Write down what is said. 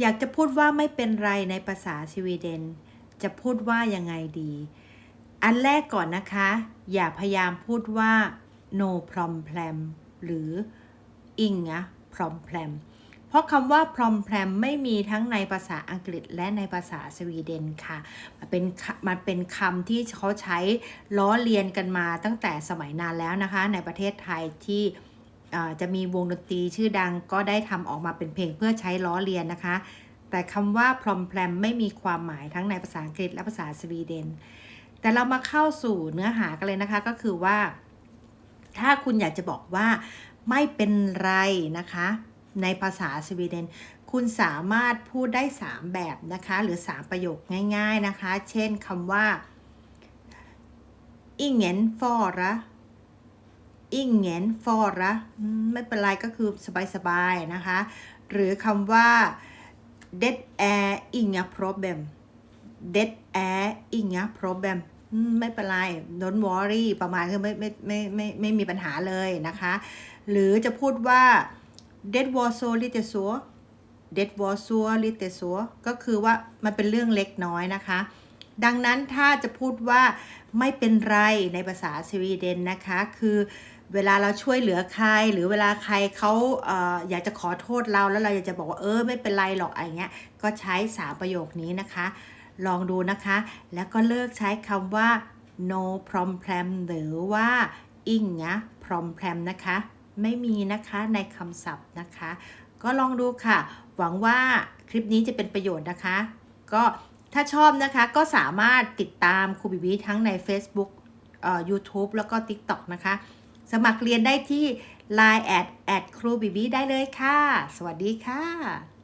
อยากจะพูดว่าไม่เป็นไรในภาษาสวีเดน จะพูดว่ายังไงดี อันแรกก่อนนะคะ อย่าพยายามพูดว่า no problem หรือ inga problem เพราะคำว่า problem ไม่มีทั้งในภาษาอังกฤษและในภาษาสวีเดนค่ะมันเป็นคมันเป็นคำที่เขาใช้ล้อเลียนกันมาตั้งแต่สมัยนานแล้วนะคะ ในประเทศไทยที่ จะมีวงดนตรีชื่อดังก็ได้ทำออกมาเป็นเพลงเพื่อใช้ล้อเลียนนะคะ แต่คำว่า problem ไม่มีความหมายทั้งในภาษาอังกฤษและภาษาสวีเดน แต่เรามาเข้าสู่เนื้อหากันเลยนะคะก็คือว่า ถ้าคุณอยากจะบอกว่าไม่เป็นไรนะคะ ในภาษาสวีเดน คุณสามารถพูดได้ 3 แบบนะคะ หรือ 3 ประโยคง่าย ๆนะคะ เช่นคำว่า ingen fara ingen fara อืมไม่เป็นไรก็คือสบายๆนะคะ หรือคำว่า det är inga problem det är inga problem ไม่เป็นไร don't worry ประมาณคือไม่ไม่ไม่ไม่ไม่มีปัญหาเลยนะคะ หรือจะพูดว่า det var så lite så det var så lite så ก็คือว่ามันเป็นเรื่องเล็กน้อยนะคะดังนั้นถ้าจะพูดว่าไม่เป็นไรในภาษาสวีเดนนะคะ คือ เวลาเราช่วยเหลือใคร หรือเวลาใครเขาเอออยากจะขอโทษเราแล้วเราอยากจะบอกว่าเออไม่เป็นไรหรอกอะไรเงี้ยก็ใช้สามประโยคนี้นะคะ ลองดูนะคะ แล้วก็เลิกใช้คำว่า no problem หรือว่า inga problem นะคะ ไม่มีนะคะในคำศัพท์นะคะ ก็ลองดูค่ะ หวังว่าคลิปนี้จะเป็นประโยชน์นะคะ ก็ถ้าชอบนะคะก็สามารถติดตามครูบิบีทั้งใน Facebook เอ่อ YouTube แล้วก็ TikTok นะคะ สมัครเรียนได้ที่ Line แอดแอดครูบิบีได้เลยค่ะ สวัสดีค่ะ